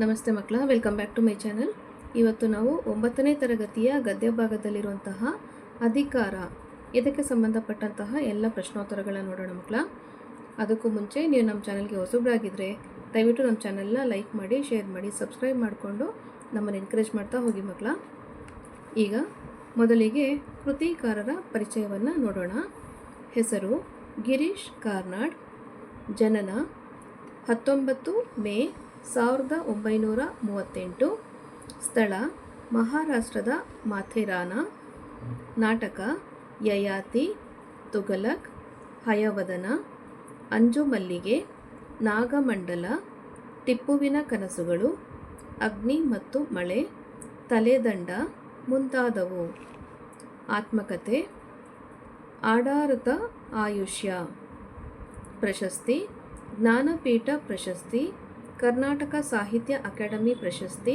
ನಮಸ್ತೆ ಮಕ್ಕಳ welcome back to my channel ಇವತ್ತು ನಾವು ಒಂಬತ್ತನೇ ತರಗತಿಯ ಗದ್ಯ ಭಾಗದಲ್ಲಿರುವಂತಹ ಅಧಿಕಾರ, ಇದಕ್ಕೆ ಸಂಬಂಧಪಟ್ಟಂತಹ ಎಲ್ಲ ಪ್ರಶ್ನೋತ್ತರಗಳನ್ನು ನೋಡೋಣ ಮಕ್ಕಳ. ಅದಕ್ಕೂ ಮುಂಚೆ ನೀವು ನಮ್ಮ ಚಾನಲ್ಗೆ ಹೊಸಬ್ರಾಗಿದ್ದರೆ ದಯವಿಟ್ಟು ನಮ್ಮ ಚಾನಲ್ನ ಲೈಕ್ ಮಾಡಿ ಶೇರ್ ಮಾಡಿ ಸಬ್ಸ್ಕ್ರೈಬ್ ಮಾಡಿಕೊಂಡು ನಮ್ಮನ್ನು ಎನ್ಕರೇಜ್ ಮಾಡ್ತಾ ಹೋಗಿ ಮಕ್ಕಳ. ಈಗ ಮೊದಲಿಗೆ ಕೃತಿಕಾರರ ಪರಿಚಯವನ್ನು ನೋಡೋಣ. ಹೆಸರು ಗಿರೀಶ್ ಕಾರ್ನಾಡ್, ಜನನ ಹತ್ತೊಂಬತ್ತು ಮೇ ಸಾವಿರದ ಒಂಬೈನೂರ ಮೂವತ್ತೆಂಟು. ಸ್ಥಳ, ಮಹಾರಾಷ್ಟ್ರದ ಮಾಥೆರಾನ. ನಾಟಕ, ಯಯಾತಿ ತುಗಲಕ್ ಹಯವದನ, ಅಂಜುಮಲ್ಲಿಗೆ, ನಾಗಮಂಡಲ, ಟಿಪ್ಪುವಿನ ಕನಸುಗಳು, ಅಗ್ನಿ ಮತ್ತು ಮಳೆ, ತಲೆದಂಡ ಮುಂತಾದವು. ಆತ್ಮಕತೆ ಆಡಾರತ ಆಯುಷ್ಯ. ಪ್ರಶಸ್ತಿ, ಜ್ಞಾನಪೀಠ ಪ್ರಶಸ್ತಿ ಕರ್ನಾಟಕ ಸಾಹಿತ್ಯ ಅಕಾಡೆಮಿ ಪ್ರಶಸ್ತಿ,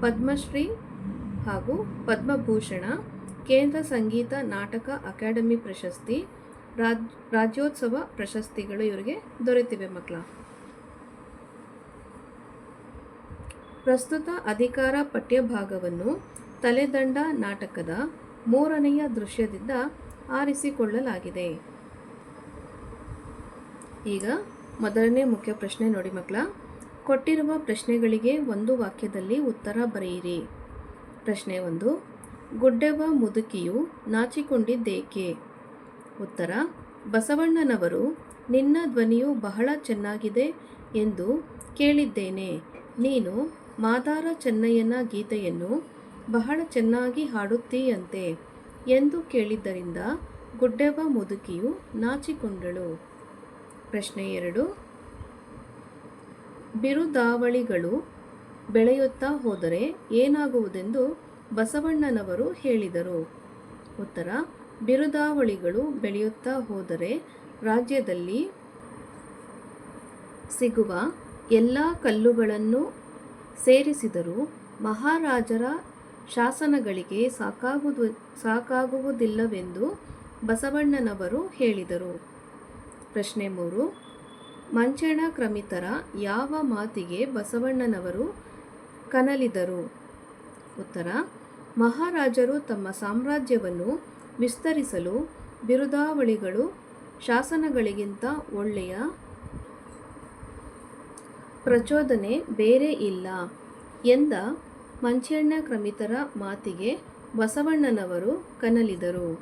ಪದ್ಮಶ್ರೀ ಹಾಗೂ ಪದ್ಮಭೂಷಣ, ಕೇಂದ್ರ ಸಂಗೀತ ನಾಟಕ ಅಕಾಡೆಮಿ ಪ್ರಶಸ್ತಿ, ರಾಜ್, ರಾಜ್ಯೋತ್ಸವ ಪ್ರಶಸ್ತಿಗಳು ಇವರಿಗೆ ದೊರೆತಿವೆ ಮಕ್ಕಳ. ಪ್ರಸ್ತುತ ಅಧಿಕಾರ ಪಠ್ಯಭಾಗವನ್ನು ತಲೆದಂಡ ನಾಟಕದ ಮೂರನೆಯ ದೃಶ್ಯದಿಂದ ಆರಿಸಿಕೊಳ್ಳಲಾಗಿದೆ. ಈಗ ಮೊದಲನೇ ಮುಖ್ಯ ಪ್ರಶ್ನೆ ನೋಡಿ ಮಕ್ಕಳ. ಕೊಟ್ಟಿರುವ ಪ್ರಶ್ನೆಗಳಿಗೆ ಒಂದು ವಾಕ್ಯದಲ್ಲಿ ಉತ್ತರ ಬರೆಯಿರಿ. ಪ್ರಶ್ನೆ ಒಂದು, ಗುಡ್ಡೆವ ಮುದುಕಿಯು ನಾಚಿಕೊಂಡಿದ್ದೇಕೆ? ಉತ್ತರ, ಬಸವಣ್ಣನವರು, ನಿನ್ನ ಧ್ವನಿಯು ಬಹಳ ಚೆನ್ನಾಗಿದೆ ಎಂದು ಕೇಳಿದ್ದೇನೆ. ನೀನು ಮಾದಾರ ಚೆನ್ನಯ್ಯನ ಗೀತೆಯನ್ನು ಬಹಳ ಚೆನ್ನಾಗಿ ಹಾಡುತ್ತೀಯಂತೆ ಎಂದು ಕೇಳಿದ್ದರಿಂದ ಗುಡ್ಡೆವ ಮುದುಕಿಯು ನಾಚಿಕೊಂಡಳು. ಪ್ರಶ್ನೆ ಎರಡು ಬಿರುದಾವಳಿಗಳು ಬೆಳೆಯುತ್ತಾ ಹೋದರೆ ಏನಾಗುವುದೆಂದು ಬಸವಣ್ಣನವರು ಹೇಳಿದರು. ಉತ್ತರ, ಬಿರುದಾವಳಿಗಳು ಬೆಳೆಯುತ್ತಾ ಹೋದರೆ ರಾಜ್ಯದಲ್ಲಿ ಸಿಗುವ ಎಲ್ಲ ಕಲ್ಲುಗಳನ್ನು ಸೇರಿಸಿದರೂ ಮಹಾರಾಜರ ಶಾಸನಗಳಿಗೆ ಸಾಕಾಗುವುದು, ಸಾಕಾಗುವುದಿಲ್ಲವೆಂದು ಬಸವಣ್ಣನವರು ಹೇಳಿದರು. ಪ್ರಶ್ನೆ ಮೂರು ಮಂಚಣ ಕ್ರಮಿತರ ಯಾವ ಮಾತಿಗೆ ಬಸವಣ್ಣನವರು ಕನಲಿದರು? ಉತ್ತರ, ಮಹಾರಾಜರು ತಮ್ಮ ಸಾಮ್ರಾಜ್ಯವನ್ನು ವಿಸ್ತರಿಸಲು ಬಿರುದಾವಳಿಗಳು ಶಾಸನಗಳಿಗಿಂತ ಒಳ್ಳೆಯ ಪ್ರಚೋದನೆ ಬೇರೆ ಇಲ್ಲ ಎಂದ ಮಂಚಣ್ಣ ಕ್ರಮಿತರ ಮಾತಿಗೆ ಬಸವಣ್ಣನವರು ಕನಲಿದರು.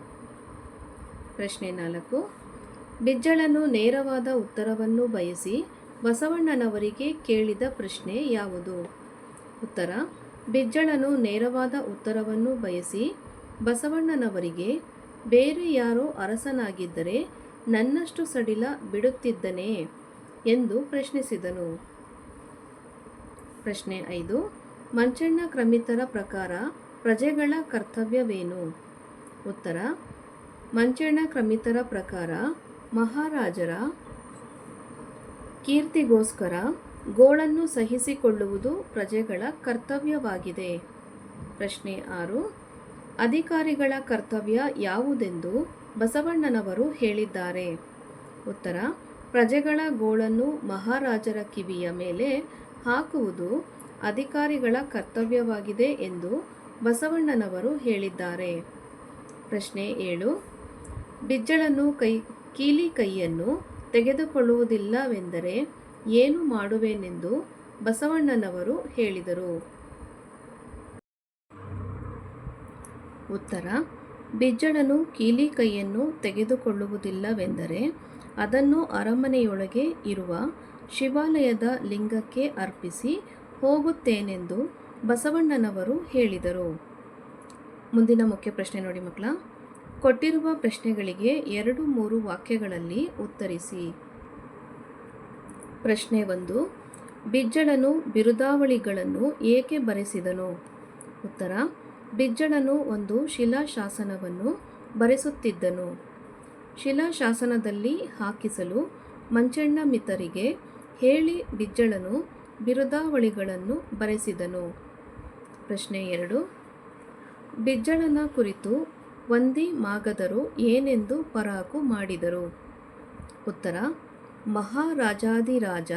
ಪ್ರಶ್ನೆ ನಾಲ್ಕು ಬಿಜ್ಜಳನು ನೇರವಾದ ಉತ್ತರವನ್ನು ಬಯಸಿ ಬಸವಣ್ಣನವರಿಗೆ ಕೇಳಿದ ಪ್ರಶ್ನೆ ಯಾವುದು? ಉತ್ತರ, ಬಿಜ್ಜಳನು ನೇರವಾದ ಉತ್ತರವನ್ನು ಬಯಸಿ ಬಸವಣ್ಣನವರಿಗೆ, ಬೇರೆ ಯಾರೋ ಅರಸನಾಗಿದ್ದರೆ ನನ್ನಷ್ಟು ಸಡಿಲ ಬಿಡುತ್ತಿದ್ದನೇ ಎಂದು ಪ್ರಶ್ನಿಸಿದನು. ಪ್ರಶ್ನೆ ಐದು, ಮಂಚಣ್ಣ ಕ್ರಮಿತರ ಪ್ರಕಾರ ಪ್ರಜೆಗಳ ಕರ್ತವ್ಯವೇನು? ಉತ್ತರ, ಮಂಚಣ್ಣ ಕ್ರಮಿತರ ಪ್ರಕಾರ ಮಹಾರಾಜರ ಕೀರ್ತಿಗೋಸ್ಕರ ಗೋಳನ್ನು ಸಹಿಸಿಕೊಳ್ಳುವುದು ಪ್ರಜೆಗಳ ಕರ್ತವ್ಯವಾಗಿದೆ. ಪ್ರಶ್ನೆ ಆರು, ಅಧಿಕಾರಿಗಳ ಕರ್ತವ್ಯ ಯಾವುದೆಂದು ಬಸವಣ್ಣನವರು ಹೇಳಿದ್ದಾರೆ. ಉತ್ತರ, ಪ್ರಜೆಗಳ ಗೋಳನ್ನು ಮಹಾರಾಜರ ಕಿವಿಯ ಮೇಲೆ ಹಾಕುವುದು ಅಧಿಕಾರಿಗಳ ಕರ್ತವ್ಯವಾಗಿದೆ ಎಂದು ಬಸವಣ್ಣನವರು ಹೇಳಿದ್ದಾರೆ. ಪ್ರಶ್ನೆ ಏಳು, ಬಿಜ್ಜಳನ್ನು ಕೈ ಕೀಲಿ ಕೈಯನ್ನು ತೆಗೆದುಕೊಳ್ಳುವುದಿಲ್ಲವೆಂದರೆ ಏನು ಮಾಡುವೆನೆಂದು ಬಸವಣ್ಣನವರು ಹೇಳಿದರು. ಉತ್ತರ, ಬಿಜ್ಜಳನು ಕೀಲಿ ಕೈಯನ್ನು ತೆಗೆದುಕೊಳ್ಳುವುದಿಲ್ಲವೆಂದರೆ ಅದನ್ನು ಅರಮನೆಯೊಳಗೆ ಇರುವ ಶಿವಾಲಯದ ಲಿಂಗಕ್ಕೆ ಅರ್ಪಿಸಿ ಹೋಗುತ್ತೇನೆಂದು ಬಸವಣ್ಣನವರು ಹೇಳಿದರು. ಮುಂದಿನ ಮುಖ್ಯ ಪ್ರಶ್ನೆ ನೋಡಿ ಮಕ್ಕಳ. ಕೊಟ್ಟಿರುವ ಪ್ರಶ್ನೆಗಳಿಗೆ ಎರಡು ಮೂರು ವಾಕ್ಯಗಳಲ್ಲಿ ಉತ್ತರಿಸಿ. ಪ್ರಶ್ನೆ ಒಂದು, ಬಿಜ್ಜಳನು ಬಿರುದಾವಳಿಗಳನ್ನು ಏಕೆ ಬರೆಸಿದನು? ಉತ್ತರ, ಬಿಜ್ಜಳನು ಒಂದು ಶಿಲಾಶಾಸನವನ್ನು ಬರೆಸುತ್ತಿದ್ದನು. ಶಿಲಾಶಾಸನದಲ್ಲಿ ಹಾಕಿಸಲು ಮಂಚಣ್ಣ ಮಿತರಿಗೆ ಹೇಳಿ ಬಿಜ್ಜಳನು ಬಿರುದಾವಳಿಗಳನ್ನು ಬರೆಸಿದನು. ಪ್ರಶ್ನೆ ಎರಡು, ಬಿಜ್ಜಳನ ಕುರಿತು ವಂದಿ ಮಾಗದರು ಏನೆಂದು ಪರಾಕು ಮಾಡಿದರು? ಉತ್ತರ ಮಹಾರಾಜಾದಿರಾಜ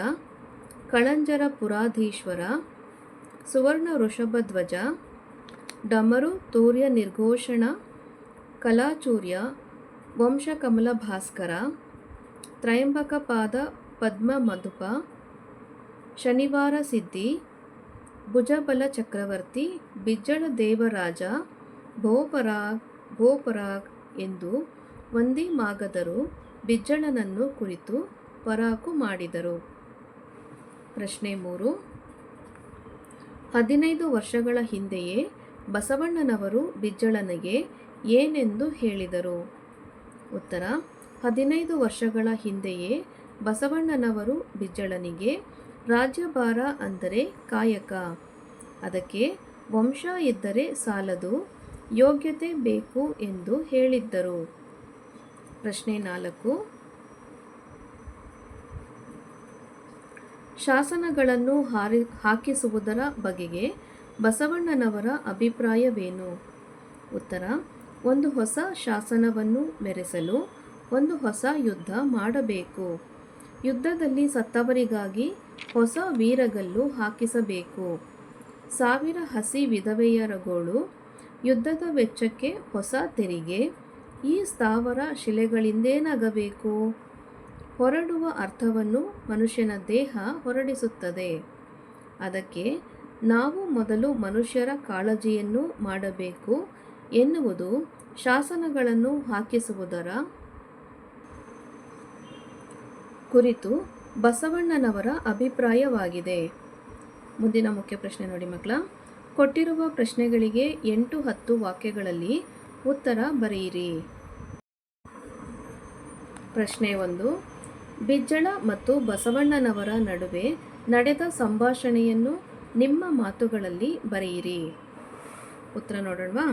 ಕಳಂಜರ ಪುರಾಧೀಶ್ವರ ಸುವರ್ಣ ವೃಷಭಧ್ವಜ ಡಮರು ತೂರ್ಯ ನಿರ್ಘೋಷಣ ಕಲಾಚೂರ್ಯ ವಂಶಕಮಲ ಭಾಸ್ಕರ ತ್ರಯಂಬಕಪಾದ ಪದ್ಮ ಮಧುಪ ಶನಿವಾರ ಸಿದ್ಧಿ, ಭುಜಬಲ ಚಕ್ರವರ್ತಿ, ಬಿಜ್ಜಳ ದೇವರಾಜ, ಭೋಪರಾಗ್ ಭೋಪರಾಗ್ ಎಂದು ಒಂದೇ ಮಾಗದರು ಬಿಜ್ಜಳನನ್ನು ಕುರಿತು ಪರಾಕು ಮಾಡಿದರು. ಪ್ರಶ್ನೆ ಮೂರು. ಹದಿನೈದು ವರ್ಷಗಳ ಹಿಂದೆಯೇ ಬಸವಣ್ಣನವರು ಬಿಜ್ಜಳನಿಗೆ ಏನೆಂದು ಹೇಳಿದರು? ಉತ್ತರ, ಹದಿನೈದು ವರ್ಷಗಳ ಹಿಂದೆಯೇ ಬಸವಣ್ಣನವರು ಬಿಜ್ಜಳನಿಗೆ ರಾಜ್ಯಭಾರ ಅಂದರೆ ಕಾಯಕ. ಅದಕ್ಕೆ ವಂಶ ಇದ್ದರೆ ಸಾಲದು. ಯೋಗ್ಯತೆ ಬೇಕು ಎಂದು ಹೇಳಿದ್ದರು. ಪ್ರಶ್ನೆ ನಾಲ್ಕು. ಶಾಸನಗಳನ್ನು ಹಾರಿ, ಹಾಕಿಸುವುದರ ಬಗೆಗೆ ಬಸವಣ್ಣನವರ ಅಭಿಪ್ರಾಯವೇನು? ಉತ್ತರ, ಒಂದು ಹೊಸ ಶಾಸನವನ್ನು ಮೆರೆಸಲು ಒಂದು ಹೊಸ ಯುದ್ಧ ಮಾಡಬೇಕು. ಯುದ್ಧದಲ್ಲಿ ಸತ್ತವರಿಗಾಗಿ ಹೊಸ ವೀರಗಲ್ಲು ಹಾಕಿಸಬೇಕು. ಸಾವಿರ ಹಸಿ ವಿಧವೆಯರಗೋಳು ಯುದ್ಧದ ವೆಚ್ಚಕ್ಕೆ ಹೊಸ ತೆರಿಗೆ. ಈ ಸ್ಥಾವರ ಶಿಲೆಗಳಿಂದೇನಾಗಬೇಕು ಹೊರಡುವ ಅರ್ಥವನ್ನು ಮನುಷ್ಯನ ದೇಹ ಹೊರಡಿಸುತ್ತದೆ. ಅದಕ್ಕೆ ನಾವು ಮೊದಲು ಮನುಷ್ಯರ ಕಾಳಜಿಯನ್ನು ಮಾಡಬೇಕು ಎನ್ನುವುದು ಶಾಸನಗಳನ್ನು ಹಾಕಿಸುವುದರ ಕುರಿತು ಬಸವಣ್ಣನವರ ಅಭಿಪ್ರಾಯವಾಗಿದೆ. ಮುಂದಿನ ಮುಖ್ಯ ಪ್ರಶ್ನೆ ನೋಡಿ ಮಕ್ಕಳ. ಕೊಟ್ಟಿರುವ ಪ್ರಶ್ನೆಗಳಿಗೆ ಎಂಟು ಹತ್ತು ವಾಕ್ಯಗಳಲ್ಲಿ ಉತ್ತರ ಬರೆಯಿರಿ. ಪ್ರಶ್ನೆ ಒಂದು. ಬಿಜ್ಜಳ ಮತ್ತು ಬಸವಣ್ಣನವರ ನಡುವೆ ನಡೆದ ಸಂಭಾಷಣೆಯನ್ನು ನಿಮ್ಮ ಮಾತುಗಳಲ್ಲಿ ಬರೆಯಿರಿ. ಉತ್ತರ ನೋಡೋಣವಾ?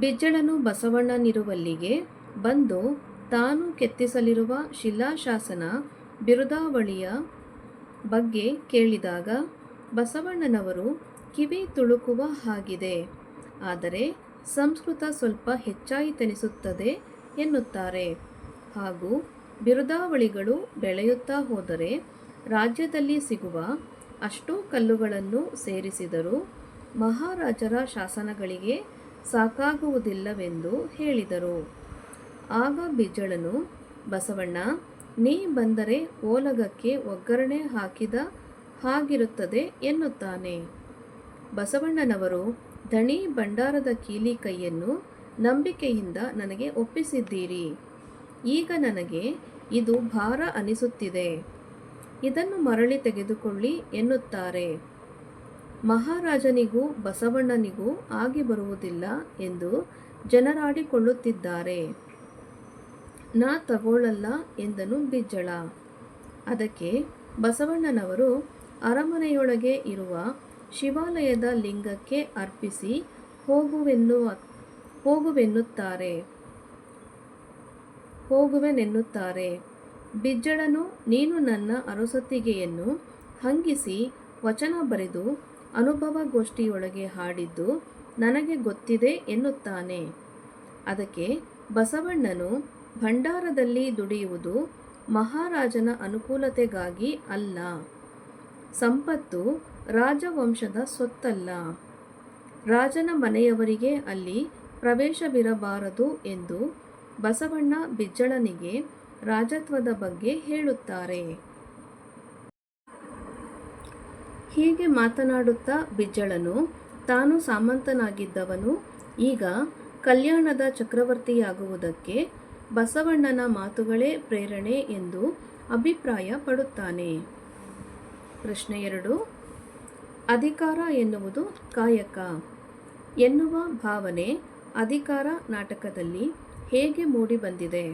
ಬಿಜ್ಜಳನು ಬಸವಣ್ಣನಿರುವಲ್ಲಿಗೆ ಬಂದು ತಾನು ಕೆತ್ತಿಸಲಿರುವ ಶಿಲಾಶಾಸನ ಬಿರುದಾವಳಿಯ ಬಗ್ಗೆ ಕೇಳಿದಾಗ ಬಸವಣ್ಣನವರು ಕಿವಿ ತುಳುಕುವ ಹಾಗಿದೆ. ಆದರೆ ಸಂಸ್ಕೃತ ಸ್ವಲ್ಪ ಹೆಚ್ಚಾಯಿತೆನಿಸುತ್ತದೆ ಎನ್ನುತ್ತಾರೆ. ಹಾಗೂ ಬಿರುದಾವಳಿಗಳು ಬೆಳೆಯುತ್ತಾ ಹೋದರೆ ರಾಜ್ಯದಲ್ಲಿ ಸಿಗುವ ಅಷ್ಟೂ ಕಲ್ಲುಗಳನ್ನು ಸೇರಿಸಿದರೂ ಮಹಾರಾಜರ ಶಾಸನಗಳಿಗೆ ಸಾಕಾಗುವುದಿಲ್ಲವೆಂದು ಹೇಳಿದರು. ಆಗ ಬಿಜ್ಜಳನು ಬಸವಣ್ಣ, ನೀ ಬಂದರೆ ಓಲಗಕ್ಕೆ ಒಗ್ಗರಣೆ ಹಾಕಿದ ಹಾಗಿರುತ್ತದೆ ಎನ್ನುತ್ತಾನೆ. ಬಸವಣ್ಣನವರು ಧಣಿ ಭಂಡಾರದ ಕೀಲಿ ಕೈಯನ್ನು ನಂಬಿಕೆಯಿಂದ ನನಗೆ ಒಪ್ಪಿಸಿದ್ದೀರಿ. ಈಗ ನನಗೆ ಇದು ಭಾರ ಅನಿಸುತ್ತಿದೆ. ಇದನ್ನು ಮರಳಿ ತೆಗೆದುಕೊಳ್ಳಿ ಎನ್ನುತ್ತಾರೆ. ಮಹಾರಾಜನಿಗೂ ಬಸವಣ್ಣನಿಗೂ ಆಗಿ ಬರುವುದಿಲ್ಲ ಎಂದು ಜನರಾಡಿಕೊಳ್ಳುತ್ತಿದ್ದಾರೆ. ನಾ ತಗೊಳ್ಳಲ್ಲ ಎಂದನು ಬಿಜ್ಜಳ. ಅದಕ್ಕೆ ಬಸವಣ್ಣನವರು ಅರಮನೆಯೊಳಗೆ ಇರುವ ಶಿವಾಲಯದ ಲಿಂಗಕ್ಕೆ ಅರ್ಪಿಸಿ ಹೋಗುವೆನ್ನುವ, ಹೋಗುವೆನ್ನುತ್ತಾರೆ. ಹೋಗುವೆನೆನ್ನುತ್ತಾರೆ. ಬಿಜ್ಜಳನು, ನೀನು ನನ್ನ ಅರಸೊತ್ತಿಗೆಯನ್ನು ಹಂಗಿಸಿ ವಚನ ಬರೆದು ಅನುಭವಗೋಷ್ಠಿಯೊಳಗೆ ಹಾಡಿದ್ದು ನನಗೆ ಗೊತ್ತಿದೆ ಎನ್ನುತ್ತಾನೆ. ಅದಕ್ಕೆ ಬಸವಣ್ಣನು ಭಂಡಾರದಲ್ಲಿ ದುಡಿಯುವುದು ಮಹಾರಾಜನ ಅನುಕೂಲತೆಗಾಗಿ ಅಲ್ಲ. ಸಂಪತ್ತು ರಾಜವಂಶದ ಸೊತ್ತಲ್ಲ ರಾಜನ ಮನೆಯವರಿಗೆ ಅಲ್ಲಿ ಪ್ರವೇಶವಿರಬಾರದು ಎಂದು ಬಸವಣ್ಣ ಬಿಜ್ಜಳನಿಗೆ ರಾಜತ್ವದ ಬಗ್ಗೆ ಹೇಳುತ್ತಾರೆ. ಹೀಗೆ ಮಾತನಾಡುತ್ತಾ ಬಿಜ್ಜಳನು ತಾನು ಸಾಮಂತನಾಗಿದ್ದವನು. ಈಗ ಕಲ್ಯಾಣದ ಚಕ್ರವರ್ತಿಯಾಗುವುದಕ್ಕೆ ಬಸವಣ್ಣನ ಮಾತುಗಳೇ ಪ್ರೇರಣೆ ಎಂದು ಅಭಿಪ್ರಾಯ ಪಡುತ್ತಾನೆ ಪ್ರಶ್ನೆ ಎರಡು. ಅಧಿಕಾರ ಎನ್ನುವುದು ಕಾಯಕ. ಎನ್ನುವ ಭಾವನೆ ಅಧಿಕಾರ ನಾಟಕದಲ್ಲಿ ಹೇಗೆ ಮೂಡಿಬಂದಿದೆ?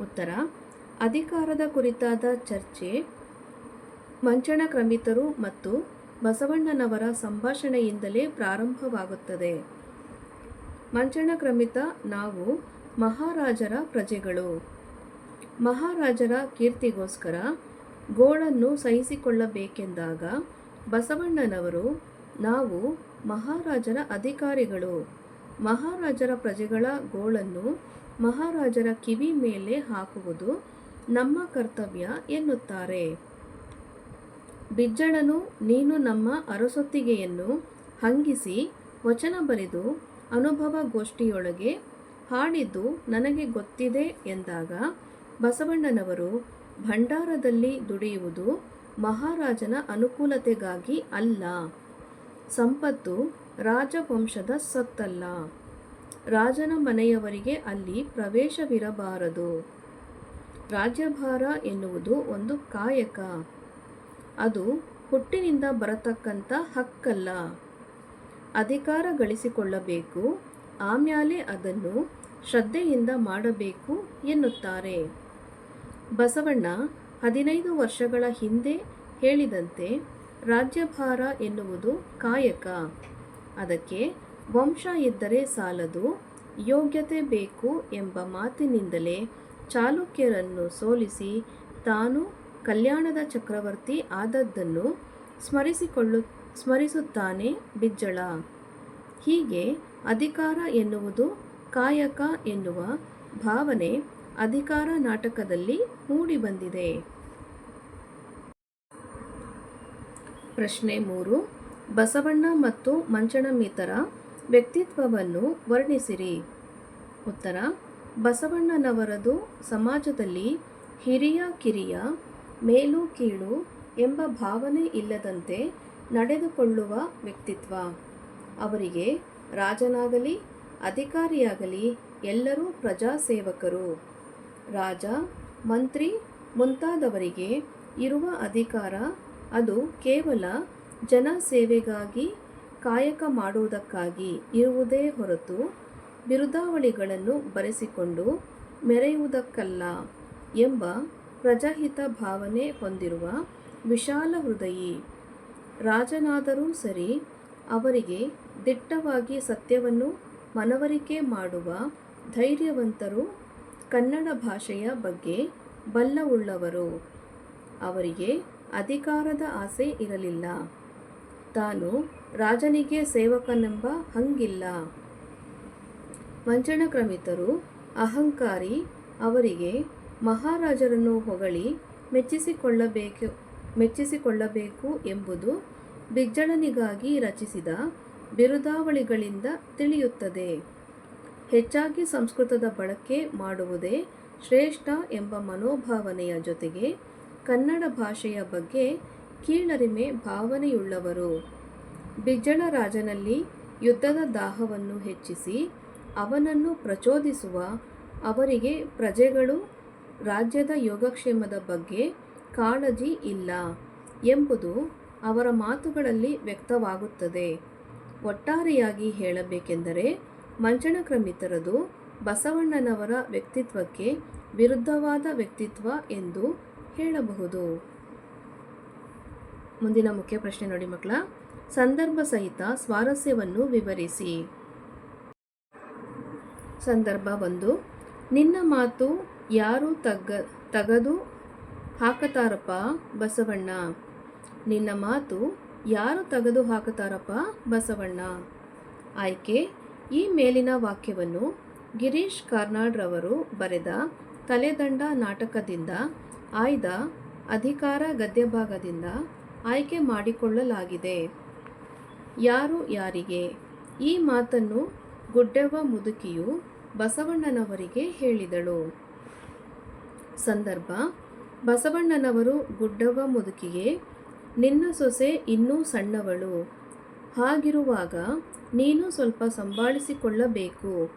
ಉತ್ತರ, ಅಧಿಕಾರದ ಕುರಿತಾದ ಚರ್ಚೆ ಮಂಚಣ ಕ್ರಮಿತರು ಮತ್ತು ಬಸವಣ್ಣನವರ ಸಂಭಾಷಣೆಯಿಂದಲೇ ಪ್ರಾರಂಭವಾಗುತ್ತದೆ. ಮಂಚಣ ಕ್ರಮಿತ ನಾವು ಮಹಾರಾಜರ ಪ್ರಜೆಗಳು. ಮಹಾರಾಜರ ಕೀರ್ತಿಗೋಸ್ಕರ ಗೋಳನ್ನು ಸಹಿಸಿಕೊಳ್ಳಬೇಕೆಂದಾಗ ಬಸವಣ್ಣನವರು, ನಾವು ಮಹಾರಾಜರ ಅಧಿಕಾರಿಗಳು. ಮಹಾರಾಜರ ಪ್ರಜೆಗಳ ಗೋಳನ್ನು ಮಹಾರಾಜರ ಕಿವಿ ಮೇಲೆ ಹಾಕುವುದು ನಮ್ಮ ಕರ್ತವ್ಯ ಎನ್ನುತ್ತಾರೆ. ಬಿಜ್ಜಳನು ನೀನು ನಮ್ಮ ಅರಸೊತ್ತಿಗೆಯನ್ನು ಹಂಗಿಸಿ ವಚನ ಬರೆದು ಅನುಭವ ಗೋಷ್ಠಿಯೊಳಗೆ ಹಾಡಿದ್ದು ನನಗೆ ಗೊತ್ತಿದೆ ಎಂದಾಗ ಬಸವಣ್ಣನವರು ಭಂಡಾರದಲ್ಲಿ ದುಡಿಯುವುದು ಮಹಾರಾಜನ ಅನುಕೂಲತೆಗಾಗಿ ಅಲ್ಲ. ಸಂಪತ್ತು ರಾಜವಂಶದ ಸತ್ತಲ್ಲ. ರಾಜನ ಮನೆಯವರಿಗೆ ಅಲ್ಲಿ ಪ್ರವೇಶವಿರಬಾರದು. ರಾಜ್ಯಭಾರ ಎನ್ನುವುದು ಒಂದು ಕಾಯಕ. ಅದು ಹುಟ್ಟಿನಿಂದ ಬರತಕ್ಕಂಥ ಹಕ್ಕಲ್ಲ. ಅಧಿಕಾರ ಗಳಿಸಿಕೊಳ್ಳಬೇಕು ಆಮ್ಯಾಲೆ ಅದನ್ನು ಶ್ರದ್ಧೆಯಿಂದ ಮಾಡಬೇಕು ಎನ್ನುತ್ತಾರೆ. ಬಸವಣ್ಣ ಹದಿನೈದು ವರ್ಷಗಳ ಹಿಂದೆ ಹೇಳಿದಂತೆ ರಾಜ್ಯಭಾರ ಎನ್ನುವುದು ಕಾಯಕ. ಅದಕ್ಕೆ ವಂಶ ಇದ್ದರೆ ಸಾಲದು, ಯೋಗ್ಯತೆ ಬೇಕು ಎಂಬ ಮಾತಿನಿಂದಲೇ ಚಾಲುಕ್ಯರನ್ನು ಸೋಲಿಸಿ ತಾನು ಕಲ್ಯಾಣದ ಚಕ್ರವರ್ತಿ ಆದದ್ದನ್ನು ಸ್ಮರಿಸಿಕೊಳ್ಳು, ಸ್ಮರಿಸುತ್ತಾನೆ ಬಿಜ್ಜಳ. ಹೀಗೆ ಅಧಿಕಾರ ಎನ್ನುವುದು ಕಾಯಕ ಎನ್ನುವ ಭಾವನೆ ಅಧಿಕಾರ ನಾಟಕದಲ್ಲಿ ಮೂಡಿಬಂದಿದೆ. ಪ್ರಶ್ನೆ ಮೂರು. ಬಸವಣ್ಣ ಮತ್ತು ಮಂಚಣಮಿತರ ವ್ಯಕ್ತಿತ್ವವನ್ನು ವರ್ಣಿಸಿರಿ. ಉತ್ತರ. ಬಸವಣ್ಣನವರದು ಸಮಾಜದಲ್ಲಿ ಹಿರಿಯ, ಕಿರಿಯ, ಮೇಲು, ಕೀಳು ಎಂಬ ಭಾವನೆ ಇಲ್ಲದಂತೆ ನಡೆದುಕೊಳ್ಳುವ ವ್ಯಕ್ತಿತ್ವ. ಅವರಿಗೆ ರಾಜನಾಗಲಿ, ಅಧಿಕಾರಿಯಾಗಲಿ ಎಲ್ಲರೂ ಪ್ರಜಾಸೇವಕರು. ರಾಜ, ಮಂತ್ರಿ ಮುಂತಾದವರಿಗೆ ಇರುವ ಅಧಿಕಾರ ಅದು ಕೇವಲ ಜನಸೇವೆಗಾಗಿ ಕಾಯಕ ಮಾಡುವುದಕ್ಕಾಗಿ ಇರುವುದೇ ಹೊರತು ಬಿರುದಾವಳಿಗಳನ್ನು ಬರೆಸಿಕೊಂಡು ಮೆರೆಯುವುದಕ್ಕಲ್ಲ ಎಂಬ ಪ್ರಜಾಹಿತ ಭಾವನೆ ಹೊಂದಿರುವ ವಿಶಾಲ ಹೃದಯಿ. ರಾಜನಾದರೂ ಸರಿ ಅವರಿಗೆ ದಿಟ್ಟವಾಗಿ ಸತ್ಯವನ್ನು ಮನವರಿಕೆ ಮಾಡುವ ಧೈರ್ಯವಂತರು ಕನ್ನಡ ಭಾಷೆಯ ಬಗ್ಗೆ ಬಲ್ಲವುಳ್ಳವರು ಅವರಿಗೆ ಅಧಿಕಾರದ ಆಸೆ ಇರಲಿಲ್ಲ. ತಾನು ರಾಜನಿಗೆ ಸೇವಕನೆಂಬ ಹಂಗಿಲ್ಲ. ವಂಚನಕ್ರಮಿತರು, ಅಹಂಕಾರಿ ಅವರಿಗೆ ಮಹಾರಾಜರನ್ನು ಹೊಗಳಿ ಮೆಚ್ಚಿಸಿಕೊಳ್ಳಬೇಕು ಮೆಚ್ಚಿಸಿಕೊಳ್ಳಬೇಕು ಎಂಬುದು ಬಿಜ್ಜಳನಿಗಾಗಿ ರಚಿಸಿದ ಬಿರುದಾವಳಿಗಳಿಂದ ತಿಳಿಯುತ್ತದೆ. ಹೆಚ್ಚಾಗಿ ಸಂಸ್ಕೃತದ ಬಳಕೆ ಮಾಡುವುದೇ ಶ್ರೇಷ್ಠ ಎಂಬ ಮನೋಭಾವನೆಯ ಜೊತೆಗೆ ಕನ್ನಡ ಭಾಷೆಯ ಬಗ್ಗೆ ಕೀಳರಿಮೆ ಭಾವನೆಯುಳ್ಳವರು. ಬಿಜ್ಜಳ ರಾಜನಲ್ಲಿ ಯುದ್ಧದ ದಾಹವನ್ನು ಹೆಚ್ಚಿಸಿ ಅವನನ್ನು ಪ್ರಚೋದಿಸುವ ಅವರಿಗೆ ಪ್ರಜೆಗಳು ರಾಜ್ಯದ ಯೋಗಕ್ಷೇಮದ ಬಗ್ಗೆ ಕಾಳಜಿ ಇಲ್ಲ ಎಂಬುದು ಅವರ ಮಾತುಗಳಲ್ಲಿ ವ್ಯಕ್ತವಾಗುತ್ತದೆ. ಒಟ್ಟಾರೆಯಾಗಿ ಹೇಳಬೇಕೆಂದರೆ ಮಂಚನಕ್ರಮಿತರದು ಬಸವಣ್ಣನವರ ವ್ಯಕ್ತಿತ್ವಕ್ಕೆ ವಿರುದ್ಧವಾದ ವ್ಯಕ್ತಿತ್ವ ಎಂದು ಹೇಳಬಹುದು? ಮುಂದಿನ ಮುಖ್ಯ ಪ್ರಶ್ನೆ ನೋಡಿ ಮಕ್ಕಳ. ಸಂದರ್ಭ ಸಹಿತ ಸ್ವಾರಸ್ಯವನ್ನು ವಿವರಿಸಿ. ಸಂದರ್ಭ ಒಂದು. ನಿನ್ನ ಮಾತು ಯಾರು ತಗ್ಗ ತಗದು ಹಾಕತಾರಪ್ಪ ಬಸವಣ್ಣ? ನಿನ್ನ ಮಾತು ಯಾರು ತೆಗೆದು ಹಾಕತಾರಪ್ಪ ಬಸವಣ್ಣ? ಆಯ್ಕೆ. ಈ ಮೇಲಿನ ವಾಕ್ಯವನ್ನು ಗಿರೀಶ್ ಕಾರ್ನಾಡ್ರವರು ಬರೆದ ತಲೆದಂಡ ನಾಟಕದಿಂದ ಆಯ್ದ ಅಧಿಕಾರ ಗದ್ಯಭಾಗದಿಂದ ಆಯ್ಕೆ ಮಾಡಿಕೊಳ್ಳಲಾಗಿದೆ. ಯಾರು ಯಾರಿಗೆ? ಈ ಮಾತನ್ನು ಗುಡ್ಡೆವ್ವ ಮುದುಕಿಯು ಬಸವಣ್ಣನವರಿಗೆ ಹೇಳಿದಳು. ಸಂದರ್ಭ, ಬಸವಣ್ಣನವರು ಗುಡ್ಡವ್ವ ಮುದುಕಿಗೆ, ನಿನ್ನ ಸೊಸೆ ಇನ್ನೂ ಸಣ್ಣವಳು. ಹಾಗಿರುವಾಗ ನೀನು ಸ್ವಲ್ಪ ಸಂಭಾಳಿಸಿಕೊಳ್ಳಬೇಕು.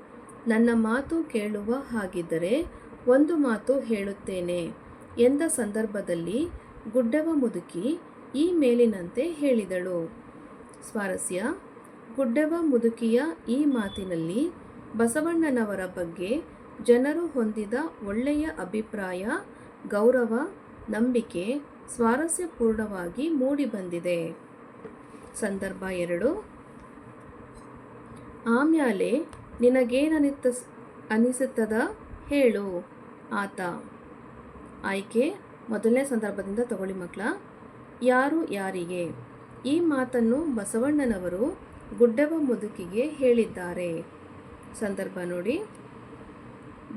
ನನ್ನ ಮಾತು ಕೇಳುವ ಹಾಗಿದ್ದರೆ ಒಂದು ಮಾತು ಹೇಳುತ್ತೇನೆ. ಎಂದ ಸಂದರ್ಭದಲ್ಲಿ ಗುಡ್ಡವ ಮುದುಕಿ ಈ ಮೇಲಿನಂತೆ ಹೇಳಿದಳು. ಸ್ವಾರಸ್ಯ, ಗುಡ್ಡವ ಮುದುಕಿಯ ಈ ಮಾತಿನಲ್ಲಿ ಬಸವಣ್ಣನವರ ಬಗ್ಗೆ ಜನರು ಹೊಂದಿದ ಒಳ್ಳೆಯ ಅಭಿಪ್ರಾಯ, ಗೌರವ, ನಂಬಿಕೆ ಸ್ವಾರಸ್ಯಪೂರ್ಣವಾಗಿ ಮೂಡಿಬಂದಿದೆ. ಸಂದರ್ಭ ಎರಡು. ಆಮ್ಯಾಲೆ ನಿನಗೇನಿತ್ತ ಅನಿಸುತ್ತದ ಹೇಳು. ಆತ ಆಯ್ಕೆ ಮೊದಲನೇ ಸಂದರ್ಭದಿಂದ ತಗೊಳ್ಳಿ ಮಕ್ಕಳ. ಯಾರು ಯಾರಿಗೆ? ಈ ಮಾತನ್ನು ಬಸವಣ್ಣನವರು ಗುಡ್ಡವ ಮುದುಕಿಗೆ ಹೇಳಿದ್ದಾರೆ. ಸಂದರ್ಭ ನೋಡಿ.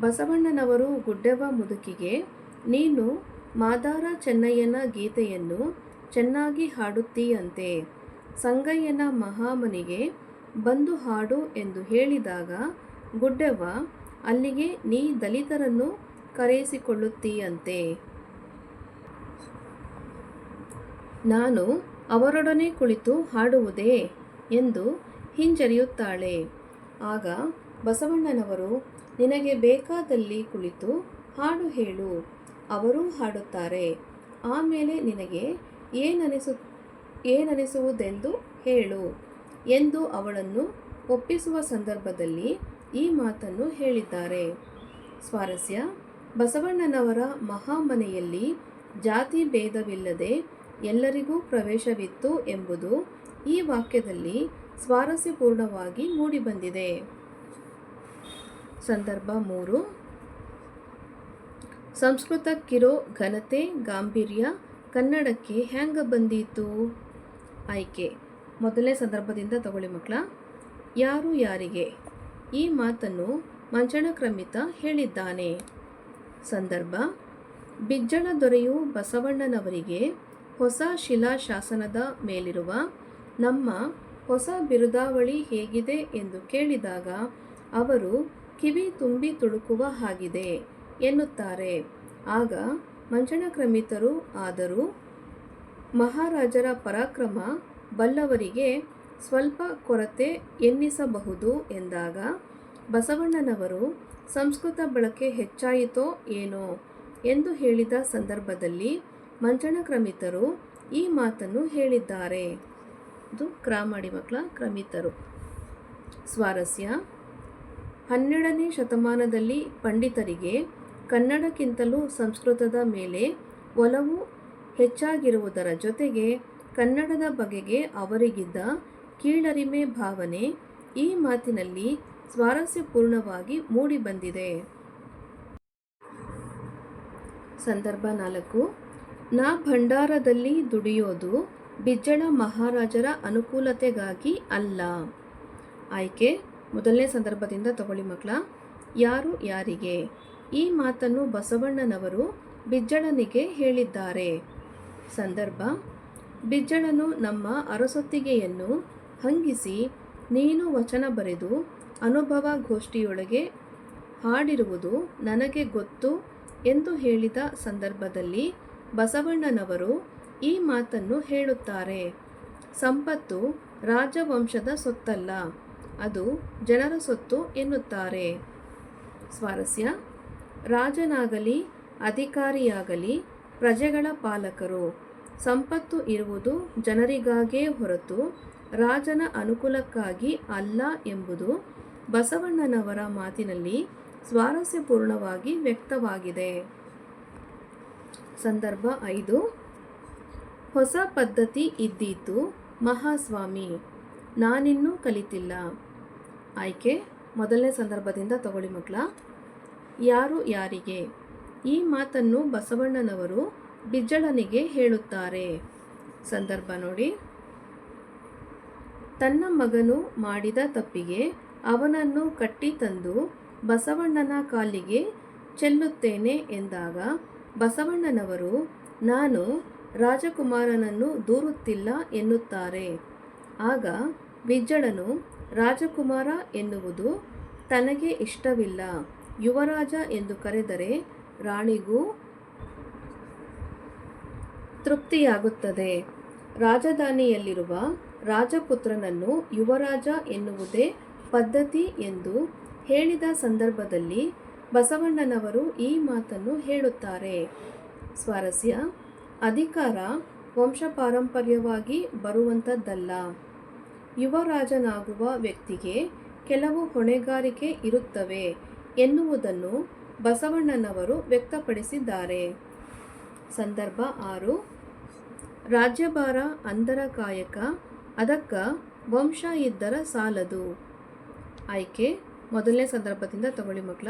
ಬಸವಣ್ಣನವರು ಗುಡ್ಡವ ಮುದುಕಿಗೆ, ನೀನು ಮಾದಾರ ಚೆನ್ನಯ್ಯನ ಗೀತೆಯನ್ನು ಚೆನ್ನಾಗಿ ಹಾಡುತ್ತೀಯಂತೆ. ಸಂಗಯ್ಯನ ಮಹಾಮನಿಗೆ ಬಂದು ಹಾಡು ಎಂದು ಹೇಳಿದಾಗ ಗುಡ್ಡವ್ವ ಅಲ್ಲಿಗೆ ನೀ ದಲಿತರನ್ನು ಕರೆಯಿಸಿಕೊಳ್ಳುತ್ತೀಯಂತೆ. ನಾನು ಅವರೊಡನೆ ಕುಳಿತು ಹಾಡುವುದೇ ಎಂದು ಹಿಂಜರಿಯುತ್ತಾಳೆ. ಆಗ ಬಸವಣ್ಣನವರು, ನಿನಗೆ ಬೇಕಾದಲ್ಲಿ ಕುಳಿತು ಹಾಡು ಹೇಳು. ಅವರೂ ಹಾಡುತ್ತಾರೆ. ಆಮೇಲೆ ನಿನಗೆ ಏನನಿಸು, ಏನನಿಸುವುದೆಂದು ಹೇಳು ಎಂದು ಅವಳನ್ನು ಒಪ್ಪಿಸುವ ಸಂದರ್ಭದಲ್ಲಿ ಈ ಮಾತನ್ನು ಹೇಳಿದ್ದಾರೆ. ಸ್ವಾರಸ್ಯ ಬಸವಣ್ಣನವರ ಮಹಾಮನೆಯಲ್ಲಿ ಜಾತಿ ಭೇದವಿಲ್ಲದೆ ಎಲ್ಲರಿಗೂ ಪ್ರವೇಶವಿತ್ತು ಎಂಬುದು ಈ ವಾಕ್ಯದಲ್ಲಿ ಸ್ವಾರಸ್ಯಪೂರ್ಣವಾಗಿ ಮೂಡಿಬಂದಿದೆ. ಸಂದರ್ಭ ಮೂರು. ಸಂಸ್ಕೃತಕ್ಕಿರೋ ಘನತೆ ಗಾಂಭೀರ್ಯ ಕನ್ನಡಕ್ಕೆ ಹ್ಯಾಂಗ ಬಂದಿತ್ತು ಆಯ್ಕೆ. ಮೊದಲನೇ ಸಂದರ್ಭದಿಂದ ತಗೊಳ್ಳಿ ಮಕ್ಕಳ. ಯಾರು ಯಾರಿಗೆ? ಈ ಮಾತನ್ನು ಮಂಚನಕ್ರಮಿತ ಹೇಳಿದ್ದಾನೆ. ಸಂದರ್ಭ. ಬಿಜ್ಜಳ ದೊರೆಯು ಬಸವಣ್ಣನವರಿಗೆ ಹೊಸ ಶಿಲಾ ಶಾಸನದ ಮೇಲಿರುವ ನಮ್ಮ ಹೊಸ ಬಿರುದಾವಳಿ ಹೇಗಿದೆ ಎಂದು ಕೇಳಿದಾಗ ಅವರು ಕಿವಿ ತುಂಬಿ ತುಳುಕುವ ಹಾಗಿದೆ ಎನ್ನುತ್ತಾರೆ. ಆಗ ಮಂಚನಕ್ರಮಿತರು ಆದರೂ ಮಹಾರಾಜರ ಪರಾಕ್ರಮ ಬಲ್ಲವರಿಗೆ ಸ್ವಲ್ಪ ಕೊರತೆ ಎನ್ನಿಸಬಹುದು ಎಂದಾಗ ಬಸವಣ್ಣನವರು ಸಂಸ್ಕೃತ ಬಳಕೆ ಹೆಚ್ಚಾಯಿತೋ ಏನೋ ಎಂದು ಹೇಳಿದ ಸಂದರ್ಭದಲ್ಲಿ ಮಂಜಣಕ್ರಮಿತರು ಈ ಮಾತನ್ನು ಹೇಳಿದ್ದಾರೆ. ಇದು ಕ್ರಾಮಡಿ ಮಕ್ಕಳ ಕ್ರಮಿತರು. ಸ್ವಾರಸ್ಯ. ಹನ್ನೆರಡನೇ ಶತಮಾನದಲ್ಲಿ ಪಂಡಿತರಿಗೆ ಕನ್ನಡಕ್ಕಿಂತಲೂ ಸಂಸ್ಕೃತದ ಮೇಲೆ ಒಲವು ಹೆಚ್ಚಾಗಿರುವುದರ ಜೊತೆಗೆ ಕನ್ನಡದ ಬಗೆಗೆ ಅವರಿಗಿದ್ದ ಕೀಳರಿಮೆ ಭಾವನೆ ಈ ಮಾತಿನಲ್ಲಿ ಸ್ವಾರಸ್ಯಪೂರ್ಣವಾಗಿ ಮೂಡಿಬಂದಿದೆ. ಸಂದರ್ಭ ನಾಲ್ಕು. ನಾ ಭಂಡಾರದಲ್ಲಿ ದುಡಿಯೋದು ಬಿಜ್ಜಳ ಮಹಾರಾಜರ ಅನುಕೂಲತೆಗಾಗಿ ಅಲ್ಲ. ಆಯ್ಕೆ. ಮೊದಲನೇ ಸಂದರ್ಭದಿಂದ ತಗೊಳ್ಳಿ ಮಕ್ಕಳ. ಯಾರು ಯಾರಿಗೆ? ಈ ಮಾತನ್ನು ಬಸವಣ್ಣನವರು ಬಿಜ್ಜಳನಿಗೆ ಹೇಳಿದ್ದಾರೆ. ಸಂದರ್ಭ. ಬಿಜ್ಜಳನು ನಮ್ಮ ಅರಸೊತ್ತಿಗೆಯನ್ನು ಹಂಗಿಸಿ ನೀನು ವಚನ ಬರೆದು ಅನುಭವ ಗೋಷ್ಠಿಯೊಳಗೆ ಹಾಡಿರುವುದು ನನಗೆ ಗೊತ್ತು ಎಂದು ಹೇಳಿದ ಸಂದರ್ಭದಲ್ಲಿ ಬಸವಣ್ಣನವರು ಈ ಮಾತನ್ನು ಹೇಳುತ್ತಾರೆ. ಸಂಪತ್ತು ರಾಜವಂಶದ ಸೊತ್ತಲ್ಲ, ಅದು ಜನರ ಸೊತ್ತು ಎನ್ನುತ್ತಾರೆ. ಸ್ವಾರಸ್ಯ, ರಾಜನಾಗಲಿ, ಅಧಿಕಾರಿಯಾಗಲಿ ಪ್ರಜೆಗಳ ಪಾಲಕರು. ಸಂಪತ್ತು ಇರುವುದು ಜನರಿಗಾಗೇ ಹೊರತು ರಾಜನ ಅನುಕೂಲಕ್ಕಾಗಿ ಅಲ್ಲ ಎಂಬುದು ಬಸವಣ್ಣನವರ ಮಾತಿನಲ್ಲಿ ಸ್ವಾರಸ್ಯಪೂರ್ಣವಾಗಿ ವ್ಯಕ್ತವಾಗಿದೆ. ಸಂದರ್ಭ ಐದು. ಹೊಸ ಪದ್ಧತಿ ಇದ್ದೀತು ಮಹಾಸ್ವಾಮಿ. ನಾನಿನ್ನೂ ಕಲಿತಿಲ್ಲ. ಆಯ್ಕೆ, ಮೊದಲನೇ ಸಂದರ್ಭದಿಂದ ತಗೊಳ್ಳಿ ಮಕ್ಕಳ. ಯಾರು ಯಾರಿಗೆ? ಈ ಮಾತನ್ನು ಬಸವಣ್ಣನವರು ಬಿಜ್ಜಳನಿಗೆ ಹೇಳುತ್ತಾರೆ. ಸಂದರ್ಭ ನೋಡಿ. ತನ್ನ ಮಗನು ಮಾಡಿದ ತಪ್ಪಿಗೆ ಅವನನ್ನು ಕಟ್ಟಿ ತಂದು ಬಸವಣ್ಣನ ಕಾಲಿಗೆ ಚೆಲ್ಲುತ್ತೇನೆ ಎಂದಾಗ ಬಸವಣ್ಣನವರು, ನಾನು ರಾಜಕುಮಾರನನ್ನು ದೂರುತ್ತಿಲ್ಲ ಎನ್ನುತ್ತಾರೆ. ಆಗ ಬಿಜ್ಜಳನು ರಾಜಕುಮಾರ ಎನ್ನುವುದು ತನಗೆ ಇಷ್ಟವಿಲ್ಲ. ಯುವರಾಜ ಎಂದು ಕರೆದರೆ ರಾಣಿಗೂ ತೃಪ್ತಿಯಾಗುತ್ತದೆ. ರಾಜಧಾನಿಯಲ್ಲಿರುವ ರಾಜಪುತ್ರನನ್ನು ಯುವರಾಜ ಎನ್ನುವುದೇ ಪದ್ಧತಿ ಎಂದು ಹೇಳಿದ ಸಂದರ್ಭದಲ್ಲಿ ಬಸವಣ್ಣನವರು ಈ ಮಾತನ್ನು ಹೇಳುತ್ತಾರೆ. ಸ್ವಾರಸ್ಯ, ಅಧಿಕಾರ ವಂಶಪಾರಂಪರ್ಯವಾಗಿ ಬರುವಂಥದ್ದಲ್ಲ. ಯುವರಾಜನಾಗುವ ವ್ಯಕ್ತಿಗೆ ಕೆಲವು ಹೊಣೆಗಾರಿಕೆ ಇರುತ್ತವೆ ಎನ್ನುವುದನ್ನು ಬಸವಣ್ಣನವರು ವ್ಯಕ್ತಪಡಿಸಿದ್ದಾರೆ. ಸಂದರ್ಭ ಆರು, ರಾಜ್ಯಭಾರ ಅಂದರ ಕಾಯಕ, ಅದಕ್ಕ ವಂಶ ಇದ್ದರ ಸಾಲದು. ಆಯ್ಕೆ ಮೊದಲನೇ ಸಂದರ್ಭದಿಂದ ತಗೊಳ್ಳಿ ಮಕ್ಕಳ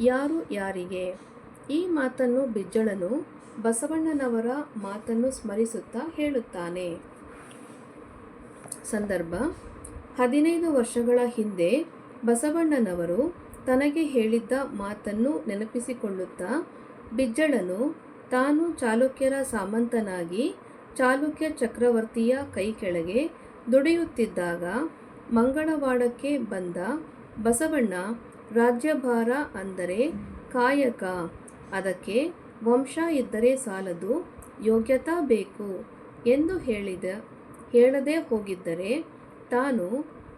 ಯಾರು ಯಾರಿಗೆ? ಈ ಮಾತನ್ನು ಬಿಜ್ಜಳನು ಬಸವಣ್ಣನವರ ಮಾತನ್ನು ಸ್ಮರಿಸುತ್ತಾ ಹೇಳುತ್ತಾನೆ. ಸಂದರ್ಭ, ಹದಿನೈದು ವರ್ಷಗಳ ಹಿಂದೆ ಬಸವಣ್ಣನವರು ತನಗೆ ಹೇಳಿದ್ದ ಮಾತನ್ನು ನೆನಪಿಸಿಕೊಳ್ಳುತ್ತಾ ಬಿಜ್ಜಳನು ತಾನು ಚಾಲುಕ್ಯರ ಸಾಮಂತನಾಗಿ ಚಾಲುಕ್ಯ ಚಕ್ರವರ್ತಿಯ ಕೈ ಕೆಳಗೆ ದುಡಿಯುತ್ತಿದ್ದಾಗ ಮಂಗಳವಾಡಕ್ಕೆ ಬಂದ ಬಸವಣ್ಣ, ರಾಜ್ಯಭಾರ ಅಂದರೆ ಕಾಯಕ. ಅದಕ್ಕೆ ವಂಶ ಇದ್ದರೆ ಸಾಲದು ಯೋಗ್ಯತಾ ಬೇಕು ಎಂದು ಹೇಳಿದ, ಹೇಳದೇ ಹೋಗಿದ್ದರೆ ತಾನು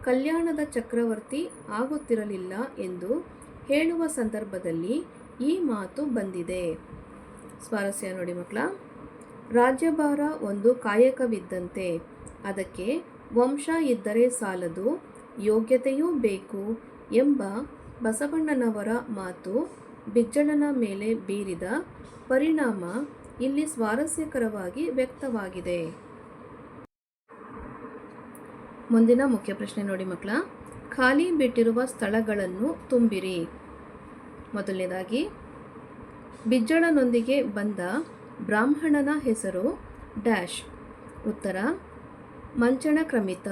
ಕಲ್ಯಾಣದ ಚಕ್ರವರ್ತಿ ಆಗುತ್ತಿರಲಿಲ್ಲ ಎಂದು ಹೇಳುವ ಸಂದರ್ಭದಲ್ಲಿ ಈ ಮಾತು ಬಂದಿದೆ. ಸ್ವಾರಸ್ಯ ನೋಡಿ ಮಕ್ಕಳ, ರಾಜ್ಯಭಾರ ಒಂದು ಕಾಯಕವಿದ್ದಂತೆ. ಅದಕ್ಕೆ ವಂಶ ಇದ್ದರೆ ಸಾಲದು, ಯೋಗ್ಯತೆಯೂ ಬೇಕು ಎಂಬ ಬಸವಣ್ಣನವರ ಮಾತು ಬಿಜ್ಜಳನ ಮೇಲೆ ಬೀರಿದ ಪರಿಣಾಮ ಇಲ್ಲಿ ಸ್ವಾರಸ್ಯಕರವಾಗಿ ವ್ಯಕ್ತವಾಗಿದೆ. ಮುಂದಿನ ಮುಖ್ಯ ಪ್ರಶ್ನೆ ನೋಡಿ ಮಕ್ಕಳ. ಖಾಲಿ ಬಿಟ್ಟಿರುವ ಸ್ಥಳಗಳನ್ನು ತುಂಬಿರಿ. ಮೊದಲನೇದಾಗಿ, ಬಿಜ್ಜಳನೊಂದಿಗೆ ಬಂದ ಬ್ರಾಹ್ಮಣನ ಹೆಸರು ಡ್ಯಾಶ್. ಉತ್ತರ ಮಂಚಣ ಕ್ರಮಿತ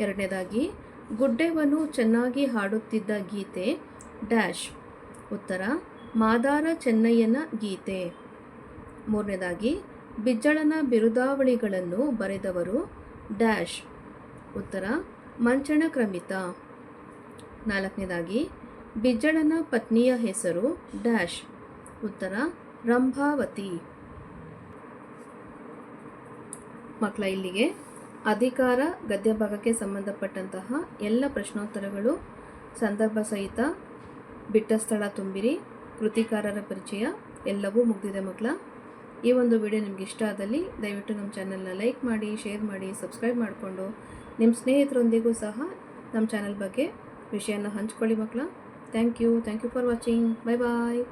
ಎರಡನೇದಾಗಿ, ಗುಡ್ಡೆವನು ಚೆನ್ನಾಗಿ ಹಾಡುತ್ತಿದ್ದ ಗೀತೆ, ಡ್ಯಾಶ್. ಉತ್ತರ, ಮಾದಾರ ಚೆನ್ನಯ್ಯನ ಗೀತೆ. ಮೂರನೇದಾಗಿ, ಬಿಜ್ಜಳನ ಬಿರುದಾವಳಿಗಳನ್ನು ಬರೆದವರು ಡ್ಯಾಶ್. ಉತ್ತರ ಮಂಚಣ ಕ್ರಮಿತ ನಾಲ್ಕನೇದಾಗಿ, ಬಿಜ್ಜಳನ ಪತ್ನಿಯ ಹೆಸರು ಡ್ಯಾಶ್. ಉತ್ತರ, ರಂಭಾವತಿ. ಮಕ್ಕಳ ಇಲ್ಲಿಗೆ. ಅಧಿಕಾರ ಗದ್ಯ ಭಾಗಕ್ಕೆ ಸಂಬಂಧಪಟ್ಟಂತಹ ಎಲ್ಲ ಪ್ರಶ್ನೋತ್ತರಗಳು ಸಂದರ್ಭ ಸಹಿತ ಬಿಟ್ಟ ಸ್ಥಳ ತುಂಬಿರಿ. ಕೃತಿಕಾರರ ಪರಿಚಯ ಎಲ್ಲವೂ ಮುಗಿದಿದೆ ಮಕ್ಕಳ. ಈ ಒಂದು ವಿಡಿಯೋ ನಿಮ್ಗೆ ಇಷ್ಟ ಆದಲ್ಲಿ ದಯವಿಟ್ಟು ನಮ್ಮ ಚಾನಲ್ನ ಲೈಕ್ ಮಾಡಿ, ಶೇರ್ ಮಾಡಿ, ಸಬ್ಸ್ಕ್ರೈಬ್ ಮಾಡಿಕೊಂಡು ನಿಮ್ಮ ಸ್ನೇಹಿತರೊಂದಿಗೂ ಸಹ ನಮ್ಮ ಚಾನಲ್ ಬಗ್ಗೆ ವಿಷಯನ ಹಂಚ್ಕೊಳ್ಳಿ ಮಕ್ಕಳ. Thank you thank you for watching. Bye bye.